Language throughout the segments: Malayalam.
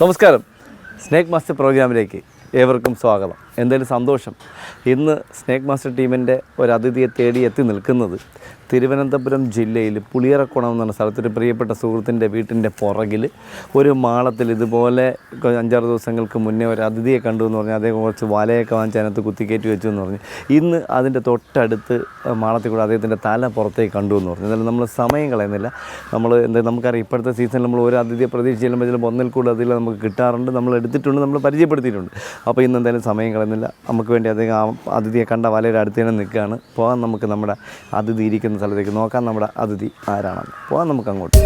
നമസ്കാരം. സ്നേക്ക് മാസ്റ്റർ പ്രോഗ്രാമിലേക്ക് ഏവർക്കും സ്വാഗതം. എന്തായാലും സന്തോഷം. ഇന്ന് സ്നേക്ക് മാസ്റ്റർ ടീമിന്റെ ഒരു അതിഥിയെ തേടി എത്തി നിൽക്കുന്നത് തിരുവനന്തപുരം ജില്ലയിൽ പുളിയറക്കുണം എന്ന പറഞ്ഞ സ്ഥലത്തൊരു പ്രിയപ്പെട്ട സുഹൃത്തിന്റെ വീട്ടിന്റെ പുറകിൽ ഒരു മാളത്തിൽ ഇതുപോലെ അഞ്ചാറ് ദിവസങ്ങൾക്ക് മുന്നേ ഒരു അതിഥിയെ കണ്ടു എന്ന് പറഞ്ഞാൽ അദ്ദേഹം കുറച്ച് വലയൊക്കെ വാങ്ങിച്ച് അതിനകത്ത് കുത്തിക്കയറ്റി വെച്ചു എന്ന് പറഞ്ഞു. ഇന്ന് അതിന്റെ തൊട്ടടുത്ത് മാളത്തിൽ കൂടെ അദ്ദേഹത്തിന്റെ തല പുറത്തേക്ക് കണ്ടു എന്ന് പറഞ്ഞു. എന്നാലും നമ്മൾ സമയം കളയുന്നില്ല. നമ്മൾ എന്താ നമുക്കറിയാം ഇപ്പോഴത്തെ സീസണിൽ നമ്മൾ ഒരു അതിഥിയെ പ്രതീക്ഷ ചെല്ലുമ്പോൾ ചിലപ്പോൾ ഒന്നിൽ കൂടെ അതിൽ നമുക്ക് കിട്ടാറുണ്ട്. നമ്മൾ എടുത്തിട്ടുണ്ട് നമ്മൾ പരിചയപ്പെടുത്തിയിട്ടുണ്ട്. അപ്പോൾ ഇന്ന് എന്തായാലും സമയം കളയുന്നില്ല. നമുക്ക് വേണ്ടി അദ്ദേഹം ആ അതിഥിയെ കണ്ട വലയുടെ അടുത്ത് തന്നെ നിൽക്കുകയാണ്. പോകാൻ നമുക്ക് നമ്മുടെ അതിഥി ഇരിക്കുന്ന സ്ഥലത്തേക്ക് നോക്കാം. നമ്മുടെ അതിഥി ആരാണെന്ന്. പോകാം നമുക്ക് അങ്ങോട്ട്.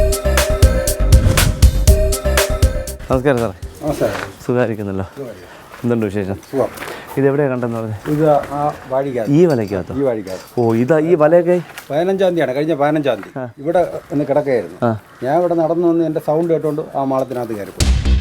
നമസ്കാരം സാറേ. നമസ്കാരം. സുഖമായിരിക്കുന്നല്ലോ? എന്തുണ്ട് വിശേഷം? സുഖം. ഇതെവിടെയാണ് കണ്ടെന്ന് പറഞ്ഞത് ഇത് ആ വഴിക്കകത്ത്. ഈ വലയ്ക്കകത്തോ? ഈ വഴിക്കകത്ത്. ഓ ഇതാ ഈ വലയൊക്കെ? പതിനഞ്ചാം തീയതിയാണ്. കഴിഞ്ഞ പതിനഞ്ചാം തീയതി. ഇവിടെ ഒന്ന് കിടക്കുകയായിരുന്നു. ഞാൻ ഇവിടെ നടന്നു വന്ന് എന്റെ സൗണ്ട് കേട്ടോണ്ട് ആ മാളത്തിനകത്ത് കയറിപ്പോയി.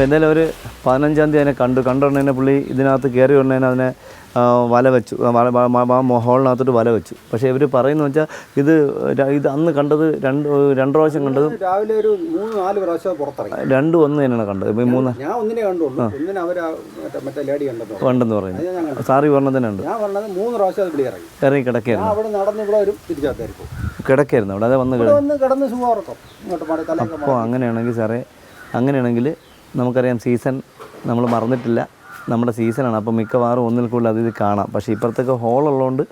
അപ്പോൾ എന്തായാലും ഒരു പതിനഞ്ചാം തീയതി അതിനെ കണ്ടു. കണ്ടുകൊണ്ടതിനെ പുള്ളി ഇതിനകത്ത് കയറി ഉടനെ അതിനെ വല വെച്ചു. ഹോളിനകത്തോട്ട് വല വെച്ചു. പക്ഷേ ഇവർ പറയുന്നത് വെച്ചാൽ ഇത് ഇത് അന്ന് കണ്ടത് രണ്ട് രണ്ട് പ്രാവശ്യം കണ്ടത് രാവിലെ ഒരു മൂന്ന് നാല് പ്രാവശ്യം പുറത്തിറങ്ങി. രണ്ട് ഒന്ന് തന്നെയാണ് കണ്ടത്. മൂന്ന് ഞാൻ ഒന്നിനെ കണ്ടുള്ളൂ. ഒന്നിനെ അവർ മറ്റേ ലേഡി കണ്ടത് ഉണ്ടെന്ന് പറയുന്നത്. സാറി പറഞ്ഞത് തന്നെ ഉണ്ട് ഞാൻ പറഞ്ഞത് മൂന്ന് പ്രാവശ്യം അത് ഇറങ്ങി ഞാൻ കിടക്കായിരുന്നു അവിടെ നടന്ന് ഇവിടെ ഒരു തിരിച്ചകത്തായിരിക്കും കിടക്കായിരുന്നു അവിടെ. അതെ വന്ന് കിടന്ന് സുഖം ഉറക്കം. ഇങ്ങോട്ട് അപ്പോൾ അങ്ങനെയാണെങ്കിൽ സാറേ അങ്ങനെയാണെങ്കിൽ നമുക്കറിയാം സീസൺ നമ്മൾ മറന്നിട്ടില്ല. നമ്മുടെ സീസണാണ്. അപ്പോൾ മിക്കവാറും ഒന്നിൽ കൂടുതൽ അത് ഇത് കാണാം. പക്ഷേ ഇപ്പുറത്തൊക്കെ ഹോൾ ഉള്ളതുകൊണ്ട്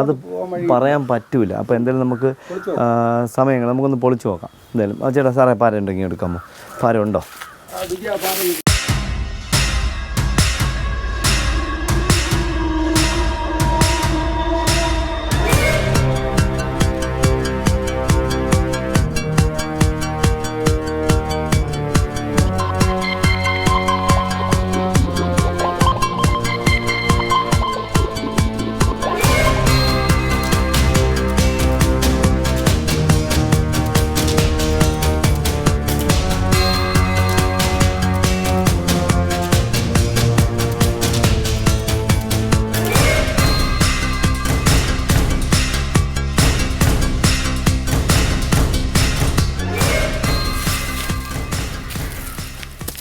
അത് പറയാൻ പറ്റില്ല അപ്പോൾ എന്തായാലും നമുക്ക് സമയങ്ങൾ നമുക്കൊന്ന് പൊളിച്ചു നോക്കാം. എന്തായാലും ചേട്ടാ സാറേ പാര ഉണ്ടെങ്കിൽ എടുക്കാമോ? പാര ഉണ്ടോ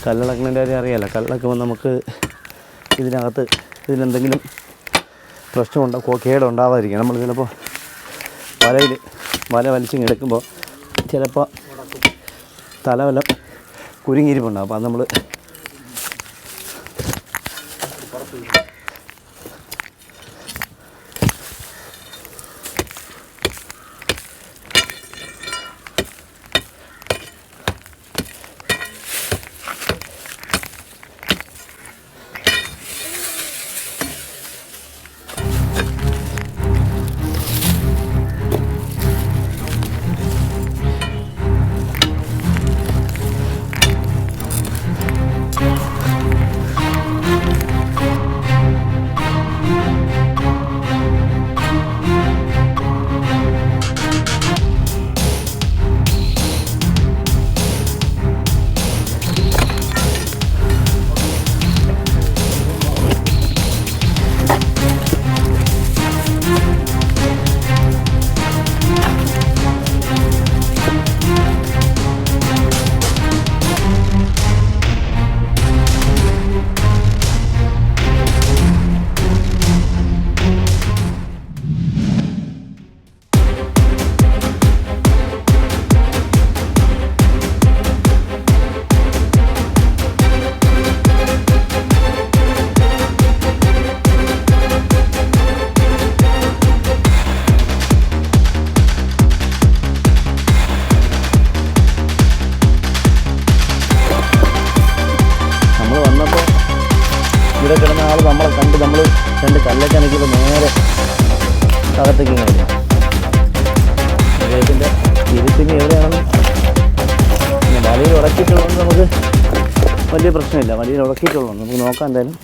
വിജയ കാര്യം അറിയാലോ. കല്ലിളക്കുമ്പോൾ നമുക്ക് ഇതിനകത്ത് ഇതിലെന്തെങ്കിലും പ്രശ്നമുണ്ടോ കോ- കേടുണ്ടാവാതിരിക്കും നമ്മൾ ചിലപ്പോൾ വലയിൽ വല വലിച്ചിങ് എടുക്കുമ്പോൾ ചിലപ്പോൾ തല വല്ല കുരുങ്ങിയിരിപ്പുണ്ടാവും. അപ്പോൾ അത് നമ്മൾ ഉടക്കിയിട്ടുള്ളതുകൊണ്ട് നമുക്ക് നോക്കാം എന്തായാലും.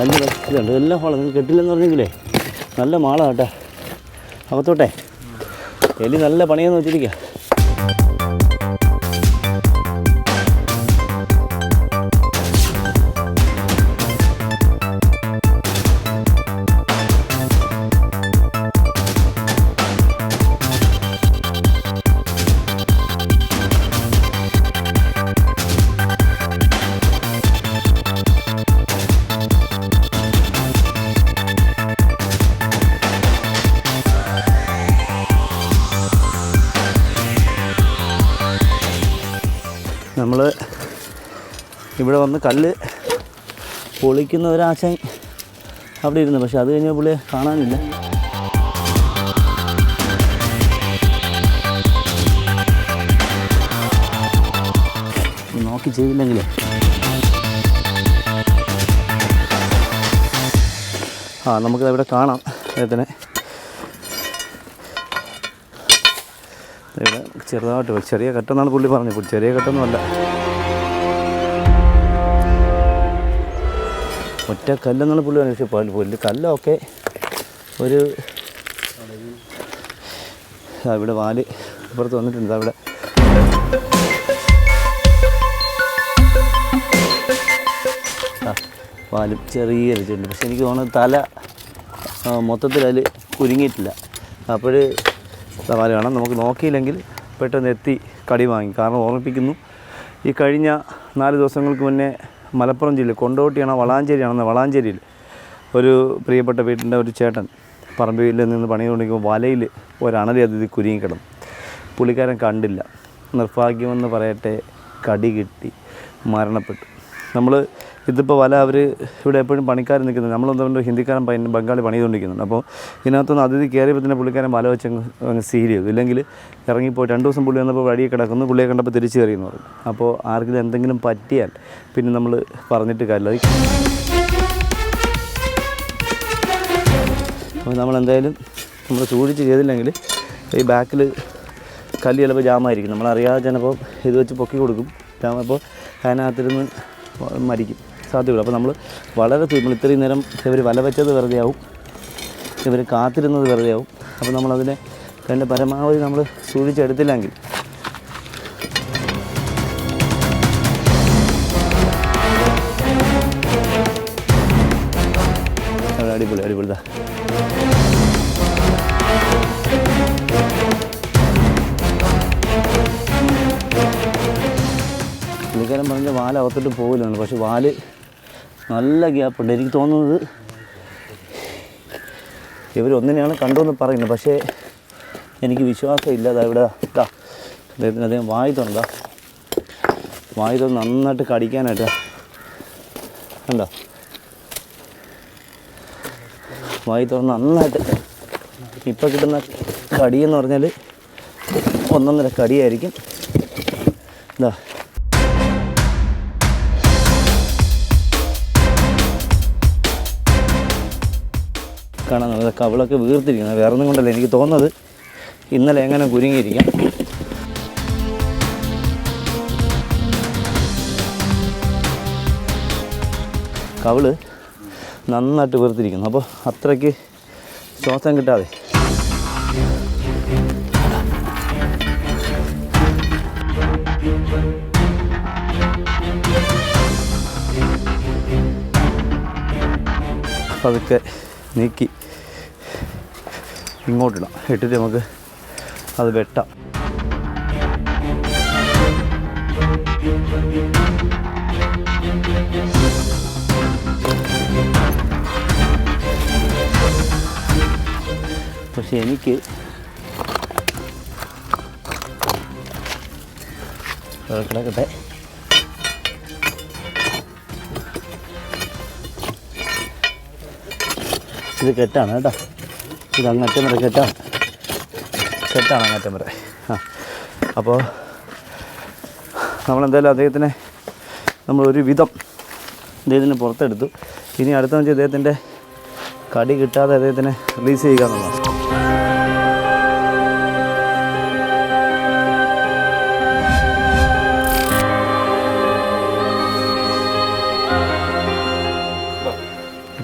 ഇതുണ്ട് എല്ലാം ഹോള നിങ്ങൾ കെട്ടില്ലെന്ന് പറഞ്ഞെങ്കിലേ നല്ല മാളാട്ടെ കേട്ടോ. അകത്തോട്ടെ. എലി നല്ല പണിയെന്ന് വെച്ചിരിക്കുക നമ്മൾ ഇവിടെ വന്ന് കല്ല് പൊളിക്കുന്ന ഒരാശയം അവിടെ ഇരുന്നു. പക്ഷെ അത് കഴിഞ്ഞ പുള്ളിയെ കാണാനില്ല. നോക്കി ചെയ്തില്ലെങ്കിൽ. ആ നമുക്കത് കാണാം. അദ്ദേഹത്തിനെ ഇവിടെ ചെറുതായിട്ട് ചെറിയ കട്ടെന്നാണ് പുള്ളി പറഞ്ഞത്. ചെറിയ കട്ടൊന്നുമല്ല. ഒറ്റ കല്ലെന്നാണ് പുള്ളി പറഞ്ഞത്. പക്ഷേ പുള്ളി കല്ലൊക്കെ ഒരു ഇവിടെ വാൽ ഇപ്പുറത്ത് വന്നിട്ടുണ്ട്. അവിടെ പാലും ചെറിയ ചെണ്ട് പക്ഷെ എനിക്ക് തോന്നുന്നത് തല മൊത്തത്തിൽ അതിൽ കുരുങ്ങിയിട്ടില്ല. അപ്പോൾ വാൽ കാണാം നമുക്ക് നോക്കിയില്ലെങ്കിൽ പെട്ടെന്ന് എത്തി കടി വാങ്ങി. കാരണം ഓർമ്മിപ്പിക്കുന്നു ഈ കഴിഞ്ഞ നാല് ദിവസങ്ങൾക്ക് മുന്നേ മലപ്പുറം ജില്ല കൊണ്ടോട്ടിയാണ് വളാഞ്ചേരിയാണെന്ന് വളാഞ്ചേരിയിൽ ഒരു പ്രിയപ്പെട്ട വീട്ടിന്റെ ഒരു ചേട്ടൻ പറമ്പിൽ നിന്ന് പണി തുടങ്ങിയപ്പോൾ വലയിൽ ഒരണലി അതിഥി കുരുങ്ങി കിടന്നു. പുള്ളിക്കാരൻ കണ്ടില്ല. നിർഭാഗ്യമെന്ന് പറയട്ടെ കടി കിട്ടി മരണപ്പെട്ടു. നമ്മൾ ഇതിപ്പോൾ വല അവർ ഇവിടെ എപ്പോഴും പണിക്കാർ നിൽക്കുന്നത് നമ്മളൊന്നും ഹിന്ദിക്കാരൻ പയ്യൻ ബംഗാളി പണി ചെയ്തുകൊണ്ടിരിക്കുന്നുണ്ട് അപ്പോൾ ഇതിനകത്തുനിന്ന് അതിഥി കയറിയപ്പോൾ തന്നെ പുള്ളിക്കാരൻ വല വെച്ച് അങ്ങ് സീൽ ചെയ്തു. ഇല്ലെങ്കിൽ ഇറങ്ങിപ്പോയി രണ്ട് ദിവസം പുള്ളി വന്നപ്പോൾ വഴിയെ കിടക്കുന്നു. പുള്ളിയെ കണ്ടപ്പോൾ തിരിച്ചു കയറിയെന്ന് പറഞ്ഞു. അപ്പോൾ ആർക്കെങ്കിലും എന്തെങ്കിലും പറ്റിയാൽ പിന്നെ നമ്മൾ പറഞ്ഞിട്ട് കാര്യമില്ല. അപ്പോൾ നമ്മൾ എന്തായാലും നമ്മൾ സൂക്ഷിച്ച് ചെയ്തില്ലെങ്കിൽ ഈ ബാക്കിൽ കല്ല് ചിലപ്പോൾ ജാമായിരിക്കും. നമ്മളറിയാതെ ചിലപ്പോൾ ഇത് വെച്ച് പൊക്കി കൊടുക്കും. ജാമപ്പോൾ അതിനകത്തിരുന്ന് മരിക്കും. സാധ്യതയുള്ളൂ. അപ്പോൾ നമ്മൾ വളരെ നമ്മൾ ഇത്രയും നേരം ഇവർ വല വെച്ചത് വെറുതെ ആവും. ഇവർ കാത്തിരുന്നത് വെറുതെ ആവും. അപ്പോൾ നമ്മളതിനെ അതിന്റെ പരമാവധി നമ്മൾ സൂക്ഷിച്ചെടുത്തില്ലെങ്കിൽ. അടിപൊളി അടിപൊളി. ദാ. പുള്ളിക്കാരൻ പറഞ്ഞ വാൽ അകത്തോട്ട് പോകില്ലാണ് പക്ഷെ വാൽ നല്ല ഗ്യാപ്പുണ്ട്. എനിക്ക് തോന്നുന്നത് ഇവർ ഒന്നിനെയാണ് കണ്ടുവെന്ന് പറയുന്നത് പക്ഷേ എനിക്ക് വിശ്വാസമില്ല അതാ ഇവിടെ ഇതാ അദ്ദേഹത്തിന് അദ്ദേഹം വായി തുറന്നാ. വായി തുറന്ന് നന്നായിട്ട് കടിക്കാനായിട്ട് കണ്ടോ? വായി തുറന്ന് നന്നായിട്ട് ഇപ്പം കിട്ടുന്ന കടിയെന്ന് പറഞ്ഞാൽ ഒന്നൊന്നര കടിയായിരിക്കും. ഇതാ കാണാൻ നല്ല കവിളൊക്കെ വീർത്തിരിക്കുന്നത് വേറെ ഒന്നും കൊണ്ടല്ല എനിക്ക് തോന്നുന്നത് ഇന്നലെ എങ്ങനെ കുരുങ്ങിയിരിക്കാം. കവിൾ നന്നായിട്ട് വീർത്തിരിക്കുന്നു. അപ്പോൾ അത്രയ്ക്ക് ശ്വാസം കിട്ടാതെ. പതുക്കെ നീക്കി. ഇങ്ങോട്ടിടാം. ഇട്ടിട്ട് നമുക്ക് അത് വെട്ടാം. പക്ഷെ എനിക്ക് കിടക്കട്ടെ ഇത് കെട്ടാണ് കേട്ടോ. ഇത് അങ്ങറ്റം വരെ കെട്ടാണ് കെട്ടാണ് അങ്ങറ്റം വരെ ആ. അപ്പോൾ നമ്മളെന്തായാലും അദ്ദേഹത്തിനെ നമ്മളൊരു വിധം അദ്ദേഹത്തിന് പുറത്തെടുത്തു. ഇനി അടുത്ത വെച്ച് അദ്ദേഹത്തിന്റെ കടി കിട്ടാതെ അദ്ദേഹത്തിനെ റിലീസ് ചെയ്യുക എന്നുള്ളതാണ്.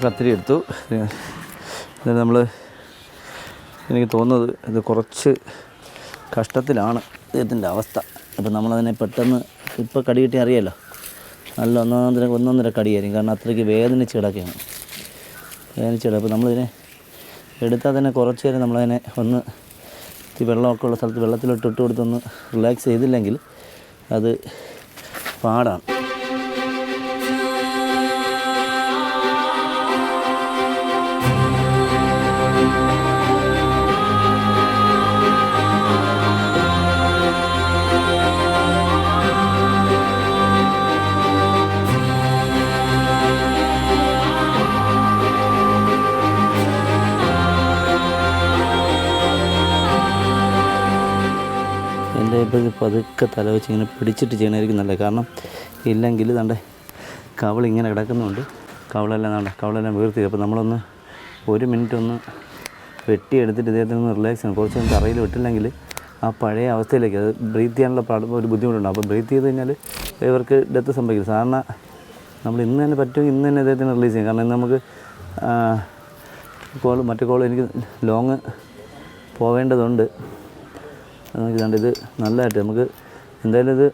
കത്തിരി എടുത്തു. നമ്മൾ എനിക്ക് തോന്നുന്നത് ഇത് കുറച്ച് കഷ്ടത്തിലാണ് ഇതിന്റെ അവസ്ഥ. അപ്പം നമ്മളതിനെ പെട്ടെന്ന് ഇപ്പോൾ കടി കിട്ടി അറിയാലോ. നല്ല ഒന്നൊന്നര ഒന്നൊന്നര കടിയായിരിക്കും. കാരണം അത്രയ്ക്ക് വേദനിച്ച് കിടക്കുകയാണ് വേദനിച്ച് കിടക്കും അപ്പോൾ നമ്മളിതിനെ എടുത്താൽ തന്നെ കുറച്ച് നേരം നമ്മളതിനെ ഒന്ന് ഈ വെള്ളമൊക്കെ ഉള്ള സ്ഥലത്ത് വെള്ളത്തിലോട്ട് ഇട്ട് കൊടുത്തൊന്ന് റിലാക്സ് ചെയ്തില്ലെങ്കിൽ അത് പാടാണ്. പതുക്കെ തല വെച്ച് ഇങ്ങനെ പിടിച്ചിട്ട് ചെയ്യണമായിരിക്കും നല്ലത്. കാരണം ഇല്ലെങ്കിൽ തന്റെ കവൾ ഇങ്ങനെ കിടക്കുന്നുണ്ട്. കവളെല്ലാം വേണ്ട കവളെല്ലാം വീർത്തി. അപ്പോൾ നമ്മളൊന്ന് ഒരു മിനിറ്റ് ഒന്ന് വെട്ടിയെടുത്തിട്ട് ഇദ്ദേഹത്തിന് ഒന്ന് റിലാക്സ് ചെയ്യണം. കുറച്ച് നേരം തറയിൽ വിട്ടില്ലെങ്കിൽ ആ പഴയ അവസ്ഥയിലേക്ക് അത് ബ്രീത്ത് ചെയ്യാനുള്ള ഒരു ബുദ്ധിമുട്ടുണ്ട് അപ്പോൾ ബ്രീത്ത് ചെയ്ത് കഴിഞ്ഞാൽ ഇവർക്ക് ഡെത്ത് സംഭവിക്കും സാധാരണ നമ്മൾ ഇന്ന് തന്നെ പറ്റുമെങ്കിൽ ഇന്ന് തന്നെ ഇദ്ദേഹത്തിന് റിലീസ് ചെയ്യും. കാരണം ഇന്ന് നമുക്ക് കോൾ മറ്റേ കോൾ എനിക്ക് ലോങ് പോവേണ്ടതുണ്ട്. നമുക്ക് ഇത് നല്ലതായിട്ട് നമുക്ക് എന്തായാലും ഇത്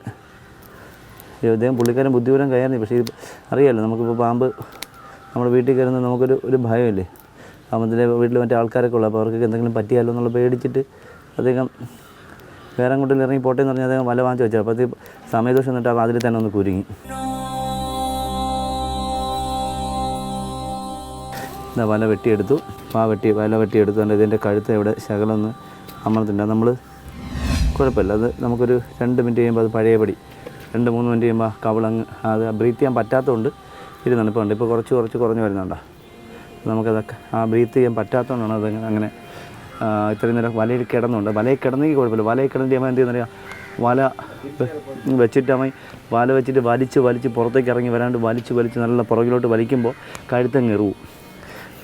ഇദ്ദേഹം പുള്ളിക്കാരൻ ബുദ്ധിപരം കയറി പക്ഷേ അറിയാമല്ലോ നമുക്കിപ്പോൾ പാമ്പ് നമ്മുടെ വീട്ടിൽ കയറുന്നത് നമുക്കൊരു ഒരു ഭയമില്ലേ? പാമ്പത്തിന്റെ വീട്ടിൽ മറ്റേ ആൾക്കാരൊക്കെ ഉള്ളു. അപ്പോൾ അവർക്ക് എന്തെങ്കിലും പറ്റിയാലോ എന്നുള്ള പേടിച്ചിട്ട് അദ്ദേഹം വേറെ അങ്ങോട്ടിൽ ഇറങ്ങി പോട്ടെ എന്ന് പറഞ്ഞാൽ അദ്ദേഹം വല വാങ്ങിച്ച് വെച്ചു. അപ്പോൾ സമയദോഷം എന്നിട്ട് ആ അതിൽ തന്നെ ഒന്ന് കുരുങ്ങി. ഇതാ വല വെട്ടിയെടുത്തു. ആ വെട്ടി വല വെട്ടിയെടുത്തു. ഇതിന്റെ കഴുത്ത് ഇവിടെ ശകലൊന്ന് അമർത്തിട്ടുണ്ട്. നമ്മൾ കുഴപ്പമില്ല. അത് നമുക്കൊരു രണ്ട് മിനിറ്റ് കഴിയുമ്പോൾ അത് പഴയപടി. രണ്ട് മൂന്ന് മിനിറ്റ് കഴിയുമ്പോൾ കവളങ്ങ് അത് ബ്രീത്ത് ചെയ്യാൻ പറ്റാത്തതുകൊണ്ട് ഇപ്പോൾ ഉണ്ട് ഇപ്പോൾ കുറച്ച് കുറച്ച് കുറഞ്ഞ് വരുന്നുണ്ടോ? നമുക്കതൊക്കെ ആ ബ്രീത്ത് ചെയ്യാൻ പറ്റാത്തതുകൊണ്ടാണ് അത് അങ്ങനെ ഇത്രയും നേരം വലയിൽ കിടന്നുണ്ട് വലയിൽ കിടന്നെങ്കിൽ കുഴപ്പമില്ല. വലയിൽ കിടന്നിട്ട് നമ്മൾ എന്ത് ചെയ്യുന്നറിയാം? വല വെച്ചിട്ടാമായി വല വെച്ചിട്ട് വലിച്ച് വലിച്ച് പുറത്തേക്ക് ഇറങ്ങി വരാണ്ട് വലിച്ച് വലിച്ച് നല്ല പുറകിലോട്ട് വലിക്കുമ്പോൾ കഴുത്തങ്ങ് എറിവും.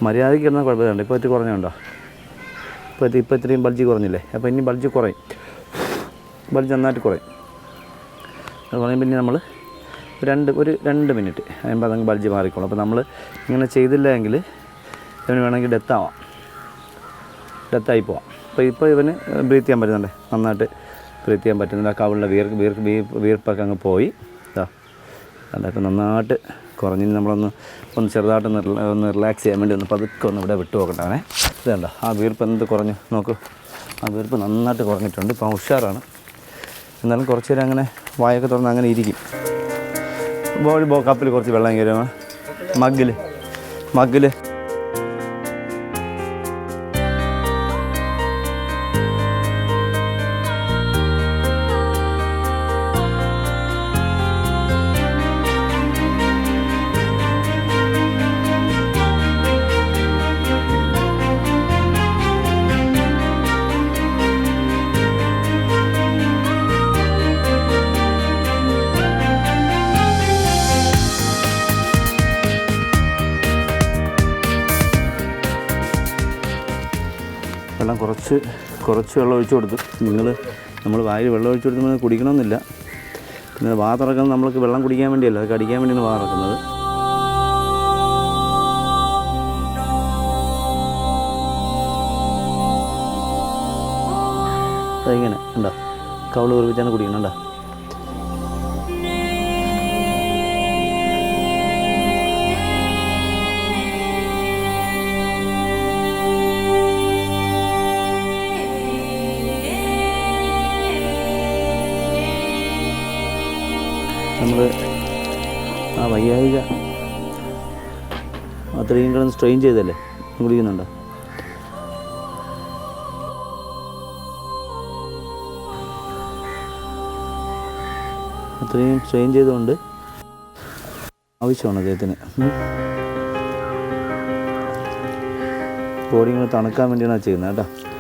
മര്യാദയ്ക്ക് കിടന്നാൽ കുഴപ്പമില്ല. ഇപ്പോൾ ഇത്തിരി കുറഞ്ഞുണ്ടോ? ഇപ്പോൾ ഇത് ഇപ്പോൾ ഇത്രയും ബൾജി കുറഞ്ഞില്ലേ? അപ്പോൾ ഇനി ബൾജി കുറയും. ബൾജ് നന്നായിട്ട് കുറയും. അത് കുറയും. പിന്നെ നമ്മൾ രണ്ട് ഒരു രണ്ട് മിനിറ്റ് കഴിയുമ്പോൾ അതങ്ങ് ബൾജ് മാറിക്കോളും. അപ്പോൾ നമ്മൾ ഇങ്ങനെ ചെയ്തില്ല എങ്കിൽ ഇവന് വേണമെങ്കിൽ ഡെത്താവാം ഡെത്തായി പോവാം. അപ്പോൾ ഇപ്പോൾ ഇവന് ബ്രീത്ത് ചെയ്യാൻ പറ്റുന്നുണ്ട്. നന്നായിട്ട് ബ്രീത്ത് ചെയ്യാൻ പറ്റുന്നുണ്ട്. ആ കവിളിലെ വീർക്ക് വീർപ്പ് വീർപ്പൊക്കെ അങ്ങ് പോയി. ഇതാ അതൊക്കെ നന്നായിട്ട് കുറഞ്ഞ് നമ്മളൊന്ന് ഒന്ന് ചെറുതായിട്ടൊന്ന് റില- ഒന്ന് റിലാക്സ് ചെയ്യാൻ വേണ്ടി ഒന്ന് പതുക്കെ ഒന്ന് ഇവിടെ വിട്ടു നോക്കട്ടെ ഇതുണ്ടോ ആ വീർപ്പ് എന്ത് കുറഞ്ഞു? നോക്കൂ. ആ വീർപ്പ് നന്നായിട്ട് കുറഞ്ഞിട്ടുണ്ട്. ഇപ്പം ഉഷാറാണ്. എന്നാലും കുറച്ച് നേരം അങ്ങനെ വായൊക്കെ തുറന്ന് അങ്ങനെ ഇരിക്കും. ബോൾ ബോ കപ്പിൽ കുറച്ച് വെള്ളം കയറുക മഗ്ഗിൽ മഗ്ഗിൽ കുറച്ച് കുറച്ച് വെള്ളം ഒഴിച്ചു കൊടുത്തു. നിങ്ങൾ നമ്മൾ വായിൽ വെള്ളം ഒഴിച്ചു കൊടുക്കുമ്പോൾ കുടിക്കണമെന്നില്ല. പിന്നെ വാ തുറക്കുന്നത് നമ്മൾക്ക് വെള്ളം കുടിക്കാൻ വേണ്ടിയല്ല അത് കടിക്കാൻ വേണ്ടിയാണ് വാ തുറക്കുന്നത്. അതിങ്ങനെ ഉണ്ടോ കവൾ കുറിപ്പിച്ചാണ് കുടിക്കണം ഉണ്ടോ അത്രയും കിടന്ന് സ്ട്രെയിൻ ചെയ്തല്ലേ കുടിക്കുന്നുണ്ടോ? അത്രയും സ്ട്രെയിൻ ചെയ്തുകൊണ്ട് ആവശ്യമാണ് അദ്ദേഹത്തിന്. ബോഡി ഇങ്ങനെ തണുക്കാൻ വേണ്ടിയാണ് ചെയ്യുന്നത് കേട്ടോ.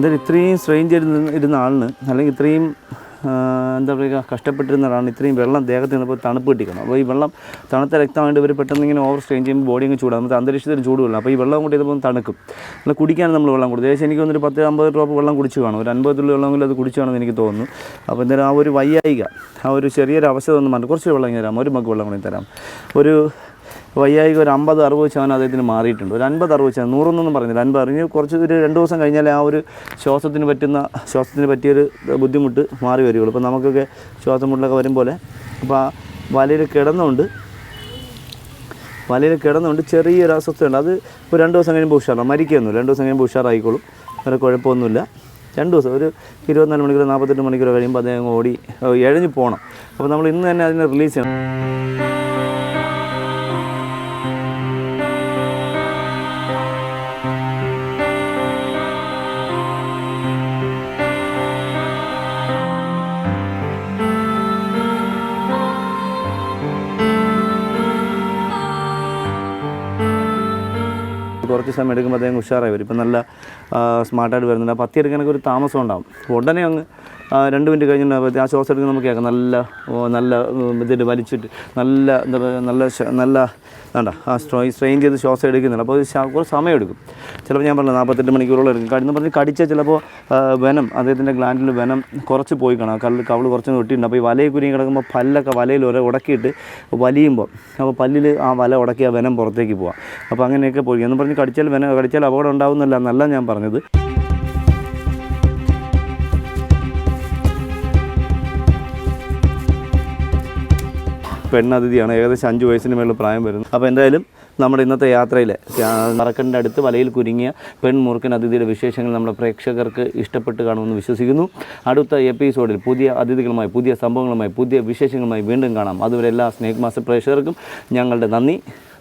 എന്തായാലും ഇത്രയും സ്ട്രെയിൻ ചെയ്ത് ഇരുന്ന ആളിന് അല്ലെങ്കിൽ ഇത്രയും എന്താ പറയുക കഷ്ടപ്പെട്ടിരുന്ന ഒരാളിന് ഇത്രയും വെള്ളം ദേഹത്ത് നിന്നപ്പോൾ തണുപ്പ് കിട്ടിക്കണം അപ്പോൾ ഈ വെള്ളം തണുത്ത രക്തമായിട്ട് ഇവർ പെട്ടെന്ന് ഇങ്ങനെ ഓവർ സ്ട്രെയിൻ ചെയ്യുമ്പോൾ ബോഡി അങ്ങ് ചൂടാകും. നമുക്ക് അന്തരീക്ഷത്തിൽ ചൂടുമില്ല അപ്പോൾ ഈ വെള്ളം കൂടി ഇതിപ്പോൾ തണുക്കും. അല്ല കുടിക്കാൻ നമ്മൾ വെള്ളം കൊടുത്തു ഏകദേശം എനിക്ക് ഒരു പത്ത് അമ്പത് ഡ്രോപ്പ് വെള്ളം കുടിച്ചു കാണും. ഒരു അൻപത് തുള്ളി വെള്ളമെങ്കിലും അത് കുടിച്ചു കാണുമെന്ന് എനിക്ക് തോന്നുന്നു. അപ്പോൾ എന്തായാലും ആ ഒരു വയ്യായിക ആ ഒരു ചെറിയൊരു അവസ്ഥ ഒന്ന് മാറ്റി കുറച്ച് വെള്ളം ഇങ്ങനെ തരാം. ഒരു മഗ് വെള്ളം കൂടി തരാം. ഒരു വയ്യായിക ഒരു അമ്പത് അറുപത് ശതമാനം അദ്ദേഹത്തിന് മാറിയിട്ടുണ്ട്. ഒരു അൻപത് അറുപത് ശതമാനം നൂറൊന്നും പറഞ്ഞില്ല. അൻപത് അറിഞ്ഞ് കുറച്ച് ഒരു രണ്ട് ദിവസം കഴിഞ്ഞാൽ ആ ഒരു ശ്വാസത്തിന് പറ്റുന്ന ശ്വാസത്തിന് പറ്റിയൊരു ബുദ്ധിമുട്ട് മാറി വരികയുള്ളൂ. ഇപ്പോൾ നമുക്കൊക്കെ ശ്വാസം മുട്ടലൊക്കെ വരും പോലെ. അപ്പോൾ ആ വലയിൽ കിടന്നുകൊണ്ട് വലയിൽ കിടന്നുകൊണ്ട് ചെറിയൊരു അസ്വസ്ഥയുണ്ട് അത് ഇപ്പോൾ രണ്ട് ദിവസം കഴിയുമ്പോൾ ഉഷാറാണ്. മരിക്കുകയൊന്നുമില്ല. രണ്ട് ദിവസം കഴിയുമ്പോൾ ഉഷാറായിക്കോളും. വേറെ കുഴപ്പമൊന്നുമില്ല. രണ്ട് ദിവസം ഒരു ഇരുപത്തിനാല് മണിക്കൂർ നാൽപ്പത്തെട്ട് മണിക്കൂർ കഴിയുമ്പോൾ അദ്ദേഹം ഓടി എഴഞ്ഞു പോകണം. അപ്പോൾ നമ്മൾ ഇന്ന് തന്നെ അതിനെ റിലീസ് ചെയ്യണം. കുറച്ച് സമയം എടുക്കുമ്പോൾ അദ്ദേഹം ഉഷാറായി വരും. ഇപ്പം നല്ല സ്മാർട്ടായിട്ട് വരുന്നുണ്ട്. ആ പത്തി എടുക്കാനൊക്കെ ഒരു താമസം ഉണ്ടാകും ഉടനെ അങ്ങ് രണ്ട് മിനിറ്റ് കഴിഞ്ഞിട്ട് ആ ശ്വാസം എടുക്കുന്ന നമുക്ക് കേൾക്കാം. നല്ല നല്ല ഇതിട്ട് വലിച്ചിട്ട് നല്ല എന്താ പറയുക നല്ല നല്ല വേണ്ട ആ സ്ട്രോയി സ്ട്രെയിൻ ചെയ്ത് ശ്വാസം എടുക്കുന്നില്ല. അപ്പോൾ കുറച്ച് സമയം എടുക്കും. ചിലപ്പോൾ ഞാൻ പറഞ്ഞു നാൽപ്പത്തെട്ട് മണിക്കൂറോളം എടുക്കും. കടിന്ന് പറഞ്ഞ് കടിച്ചാൽ ചിലപ്പോൾ വനം അദ്ദേഹത്തിന്റെ ഗ്ലാൻഡിൽ വനം കുറച്ച് പോയി കാണാം. കല്ല് കവൾ കുറച്ച് വെട്ടിയിട്ടുണ്ട് അപ്പോൾ ഈ വലയിൽ കുരുങ്ങി കിടക്കുമ്പോൾ പല്ലൊക്കെ വലയിൽ ഒരേ ഉടക്കിയിട്ട് വലിയുമ്പോൾ അപ്പോൾ പല്ലിൽ ആ വല ഉടക്കി ആ വെനം പുറത്തേക്ക് പോവാം. അപ്പോൾ അങ്ങനെയൊക്കെ പോയി. എന്ന് പറഞ്ഞ് കടിച്ചാൽ വനം കടിച്ചാൽ അപകടം ഉണ്ടാവുന്നില്ല എന്നല്ല ഞാൻ പറഞ്ഞത്. പെണ്ണതിഥിയാണ്. ഏകദേശം അഞ്ച് വയസ്സിന് മേളിൽ പ്രായം വരുന്നത് അപ്പോൾ എന്തായാലും നമ്മുടെ ഇന്നത്തെ യാത്രയിലെ മറക്കന്റെ അടുത്ത് വലയിൽ കുരുങ്ങിയ പെൺമുറുക്കൻ അതിഥിയുടെ വിശേഷങ്ങൾ നമ്മുടെ പ്രേക്ഷകർക്ക് ഇഷ്ടപ്പെട്ട് കാണുമെന്ന് വിശ്വസിക്കുന്നു. അടുത്ത എപ്പിസോഡിൽ പുതിയ അതിഥികളുമായി പുതിയ സംഭവങ്ങളുമായി പുതിയ വിശേഷങ്ങളുമായി വീണ്ടും കാണാം. അതുവരെ എല്ലാ സ്നേഹമാസ പ്രേക്ഷകർക്കും ഞങ്ങളുടെ നന്ദി.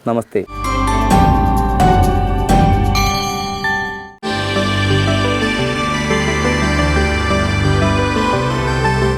നമസ്തേ.